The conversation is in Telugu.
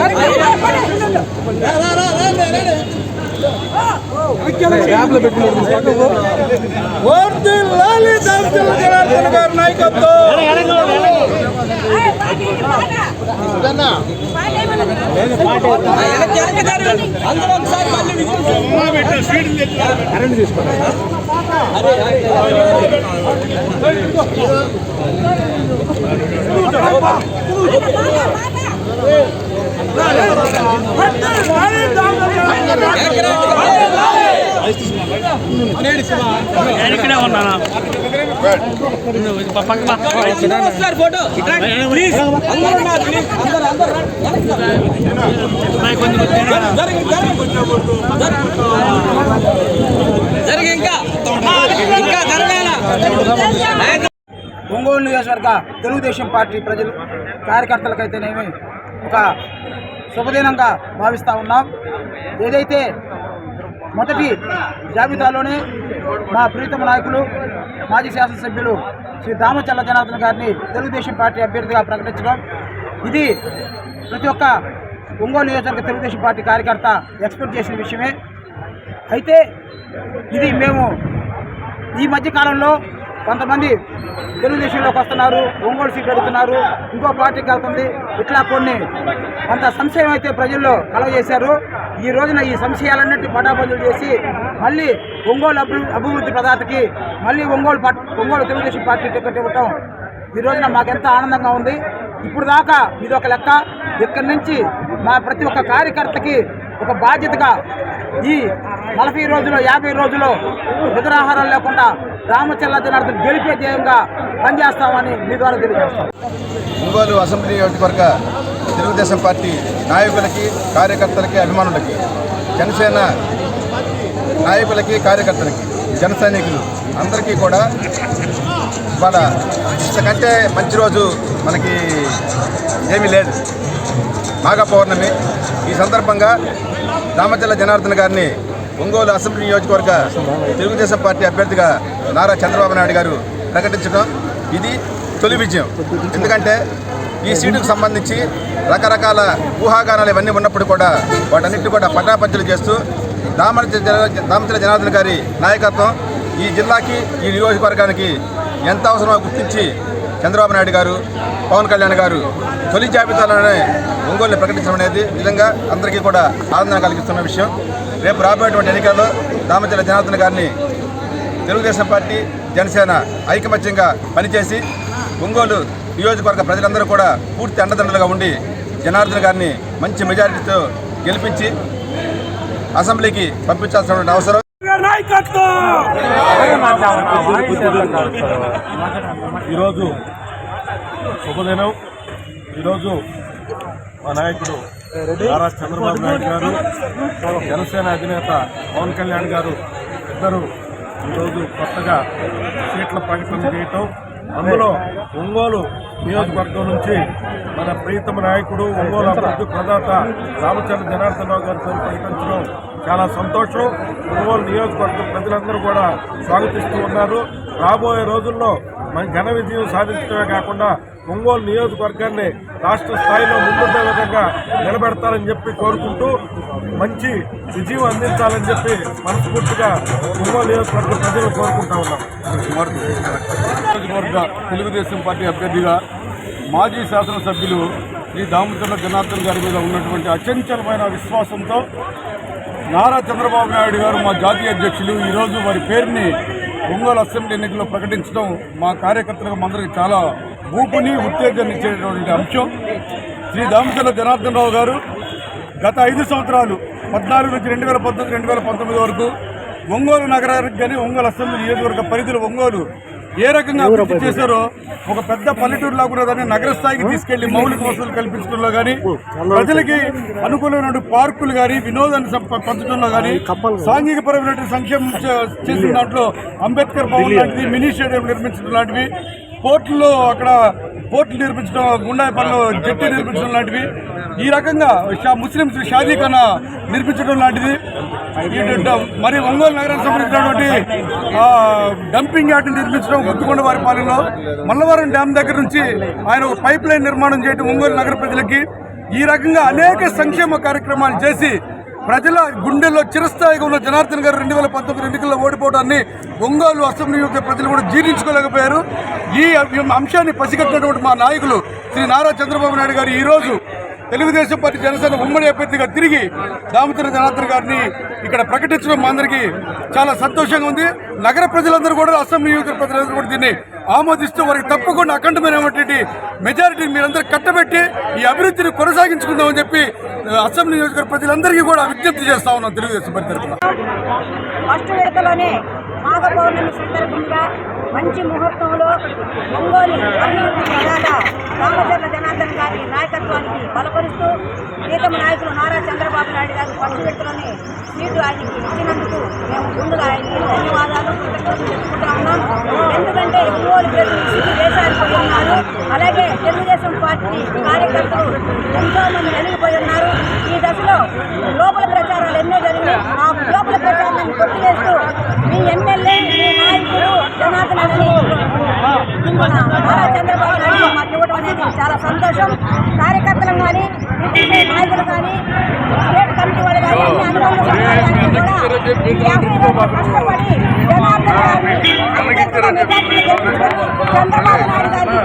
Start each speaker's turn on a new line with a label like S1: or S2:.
S1: వర్ధిల్లాలి దామచల్ల జనార్దన్ గారి నాయకత్వం.
S2: ఇక్కడే ఉన్నాను
S3: సార్ ఫోటో జరిగి ఇంకా ఇంకా జరగాల
S4: ఒంగోలు నియోజకవర్గ తెలుగుదేశం పార్టీ ప్రజలు కార్యకర్తలకైతేనేమి ఒక శుభదినంగా భావిస్తూ ఉన్నాం. ఏదైతే మొదటి జాబితాలోనే మా ప్రీతమ నాయకులు మాజీ శాసనసభ్యులు శ్రీ దామచల్ల జనార్దన్ గారిని తెలుగుదేశం పార్టీ అభ్యర్థిగా ప్రకటించడం. ఇది ప్రతి ఒక్క ఒంగోలు నియోజకవర్గ తెలుగుదేశం పార్టీ కార్యకర్త ఎక్స్పెక్ట్ చేసిన విషయమే. అయితే ఇది మేము ఈ మధ్యకాలంలో కొంతమంది తెలుగుదేశంలోకి వస్తున్నారు ఒంగోలు సీట్ అడుగుతున్నారు ఇంకో పార్టీకి వెళ్తుంది. ఇట్లా కొన్ని కొంత సంశయం అయితే ప్రజల్లో కలగజేశారు. ఈ రోజున ఈ సంశయాలన్నింటి పటాబదులు చేసి మళ్ళీ ఒంగోలు అభివృద్ధి అభివృద్ధి ప్రదాతకి మళ్ళీ Ongole party Ongole Telugu Desam party ticket ఇవ్వటం ఈ రోజున మాకెంత ఆనందంగా ఉంది. ఇప్పుడు దాకా ఇది ఒక లెక్క. ఇక్కడి నుంచి మా ప్రతి ఒక్క కార్యకర్తకి ఒక బాధ్యతగా ఈ నలభై రోజులు యాభై రోజులు నిద్రాహారం లేకుండా రామచల్ల జనార్దన్ గెలిపే ధ్యేయంగా పనిచేస్తామని మీ ద్వారా తెలియజేస్తాం.
S5: ఒంగోలు అసెంబ్లీ నియోజకవర్గ తెలుగుదేశం పార్టీ నాయకులకి కార్యకర్తలకి అభిమానులకి జనసేన నాయకులకి కార్యకర్తలకి జన సైనికులు అందరికీ కూడా ఇవాళ ఇంతకంటే మంచి రోజు మనకి ఏమీ లేదు. మాఘ పౌర్ణమి ఈ సందర్భంగా రామచల్ల జనార్దన్ గారిని ఒంగోలు అసెంబ్లీ నియోజకవర్గ తెలుగుదేశం పార్టీ అభ్యర్థిగా నారా చంద్రబాబు నాయుడు గారు ప్రకటించడం. ఇది తొలి విజయం. ఎందుకంటే ఈ సీటుకు సంబంధించి రకరకాల ఊహాగానాలు ఇవన్నీ ఉన్నప్పుడు కూడా వాటన్నిటి కూడా పటాపంచలు చేస్తూ దామచల జన- దామచల జనార్దన్ గారి నాయకత్వం ఈ జిల్లాకి ఈ నియోజకవర్గానికి ఎంత అవసరమో గుర్తించి చంద్రబాబు నాయుడు గారు పవన్ కళ్యాణ్ గారు తొలి జాబితాలోనే ఒంగోలు ప్రకటించడం అనేది నిజంగా అందరికీ కూడా ఆనందం కలిగిస్తున్న విషయం. రేపు రాబోయేటువంటి ఎన్నికల్లో దామచల జనార్దన్ గారిని తెలుగుదేశం పార్టీ జనసేన ఐకమత్యంగా పనిచేసి ఒంగోలు నియోజకవర్గ ప్రజలందరూ కూడా పూర్తి అండదండలుగా ఉండి జనార్దన్ గారిని మంచి మెజారిటీతో గెలిపించి అసెంబ్లీకి పంపించాల్సిన అవసరం.
S6: ఈరోజు శుభదినం. ఈరోజు మా నాయకుడు నారా చంద్రబాబు నాయుడు గారు జనసేన అధినేత పవన్ కళ్యాణ్ గారు ఇద్దరు ఈరోజు కొత్తగా సీట్ల ప్రకటన చేయటం. అందులో ఒంగోలు నియోజకవర్గం నుంచి మన ప్రీతమ నాయకుడు ఒంగోలు అభివృద్ధి ప్రదాత రామచంద్ర జనార్దనరావు గారు పేరు ప్రకటించడం చాలా సంతోషం. ఒంగోలు నియోజకవర్గ ప్రజలందరూ కూడా స్వాగతిస్తూ ఉన్నారు. రాబోయే రోజుల్లో మన ఘన విజయం సాధించడమే కాకుండా ఒంగోలు నియోజకవర్గాన్ని రాష్ట్ర స్థాయిలో ముందుండే విధంగా నిలబెడతారని చెప్పి కోరుకుంటూ మంచి విజయం అందించాలని చెప్పి మనస్ఫూర్తిగా ఒంగోలు నియోజకవర్గ ప్రజలు కోరుకుంటా ఉన్నాం. నియోజకవర్గ తెలుగుదేశం పార్టీ అభ్యర్థిగా మాజీ శాసనసభ్యులు శ్రీ దామచంద్ర జనార్దన్ గారి మీద ఉన్నటువంటి అచంచలమైన విశ్వాసంతో నారా చంద్రబాబు నాయుడు గారు మా జాతీయ అధ్యక్షులు. ఈరోజు వారి పేరుని ఒంగోలు అసెంబ్లీ ఎన్నికల్లో ప్రకటించడం మా కార్యకర్తలకు అందరికీ చాలా ఊపుని ఉత్తేజాన్ని ఇచ్చేటువంటి అంశం. శ్రీ దామచంద్ర జనార్దన్ రావు గారు గత ఐదు సంవత్సరాలు పద్నాలుగు నుంచి రెండు వేల పద్దెనిమిది రెండు వేల పంతొమ్మిది వరకు ఒంగోలు నగరానికి కానీ ఒంగోలు అసెంబ్లీ నియోజకవర్గ పరిధిలో ఒంగోలు ఏ రకంగా అభివృద్ధి చేశారో ఒక పెద్ద పల్లెటూరు లాగా నగర స్థాయికి తీసుకెళ్ళి మౌలిక వసతులు కల్పించడంలో కానీ ప్రజలకి అనుకూలమైన పార్కులు కానీ వినోదాన్ని పంచడంలో కానీ సాంఘిక పరమైన సంక్షేమం చేసిన దాంట్లో అంబేద్కర్ భవన్ లాంటిది మినీ స్టేడియం నిర్మించడం లాంటివి పోర్టుల్లో అక్కడ పోర్టులు నిర్మించడం గుండాయిపల్లిలో జట్టి నిర్మించడం లాంటివి ఈ రకంగా ముస్లింస్ షాదీఖానా నిర్మించడం లాంటిది. మరి ఒంగోలు నగరానికి సంబంధించినటువంటి డంపింగ్ యార్డ్ నిర్మించడం గుత్తుకొండ వారి పాలనలో మల్లవరం డ్యామ్ దగ్గర నుంచి ఆయన ఒక పైప్ లైన్ నిర్మాణం చేయడం ఒంగోలు నగర ప్రజలకి ఈ రకంగా అనేక సంక్షేమ కార్యక్రమాలు చేసి ప్రజల గుండెల్లో చిరస్థాయిగా ఉన్న జనార్దన్ గారు రెండు వేల పంతొమ్మిది ఎన్నికల్లో ఓడిపోవడాన్ని ఒంగోలు అసెంబ్లీ యొక్క ప్రజలు కూడా జీర్ణించుకోలేకపోయారు. ఈ అంశాన్ని పసిగట్టినటువంటి మా నాయకులు శ్రీ నారా చంద్రబాబు నాయుడు గారు ఈరోజు తెలుగుదేశం పార్టీ జనసేన ఉమ్మడి అభ్యర్థిగా తిరిగి దామోదర జనార్దన్ గారిని ఇక్కడ ప్రకటించడం మా అందరికీ చాలా సంతోషంగా ఉంది. నగర ప్రజలందరూ కూడా అసెంబ్లీ నియోజక ప్రజలందరూ కూడా దీన్ని ఆమోదిస్తూ వారికి తప్పకుండా అఖండమైనటువంటి మెజారిటీ మీరందరూ కట్టబెట్టి ఈ అభివృద్ధిని కొనసాగించుకుందామని చెప్పి అసెంబ్లీ నియోజకవర్గ ప్రజలందరికీ కూడా విజ్ఞప్తి చేస్తా ఉన్నాం తెలుగుదేశం పార్టీ తరఫున.
S2: మంచి ముహూర్తంలో ఒంగోలు అభివృద్ధి ప్రదాత రామచంద్ర జనార్దన్ గారి నాయకత్వానికి బలపరుస్తూ ప్రీతమ నాయకులు నారా చంద్రబాబు నాయుడు గారి ఫస్ట్ వ్యక్తులని సీటు ఆయనకి ఇచ్చినందుకు మేము ముందుగా ఆయనకి ధన్యవాదాలు కృతజ్ఞతలు చెప్పుకుంటా ఉన్నాం. ఎందుకంటే ఒంగోలు ప్రజలు దేశానికి ఉన్నారు. అలాగే తెలుగుదేశం పార్టీ కార్యకర్తలు ఎంతో మంది వెలిగిపోయి ఉన్నారు. ఈ దశలో లోపల ప్రచారాలు ఎన్నో జరిగినాయి. ఆ లోపల ప్రచారాన్ని కొట్టివేస్తూ మీ ఎమ్మెల్యే మీ జనార్దన్ నారా చంద్రబాబు నాయుడు మాకు ఇవ్వడం అనేది చాలా సంతోషం. కార్యకర్తలం కానీ నాయకులు కానీ స్టేట్ కమిటీ వాళ్ళు కానీ కష్టపడి జనార్దన్ గారిని చంద్రబాబు నాయుడు గారిని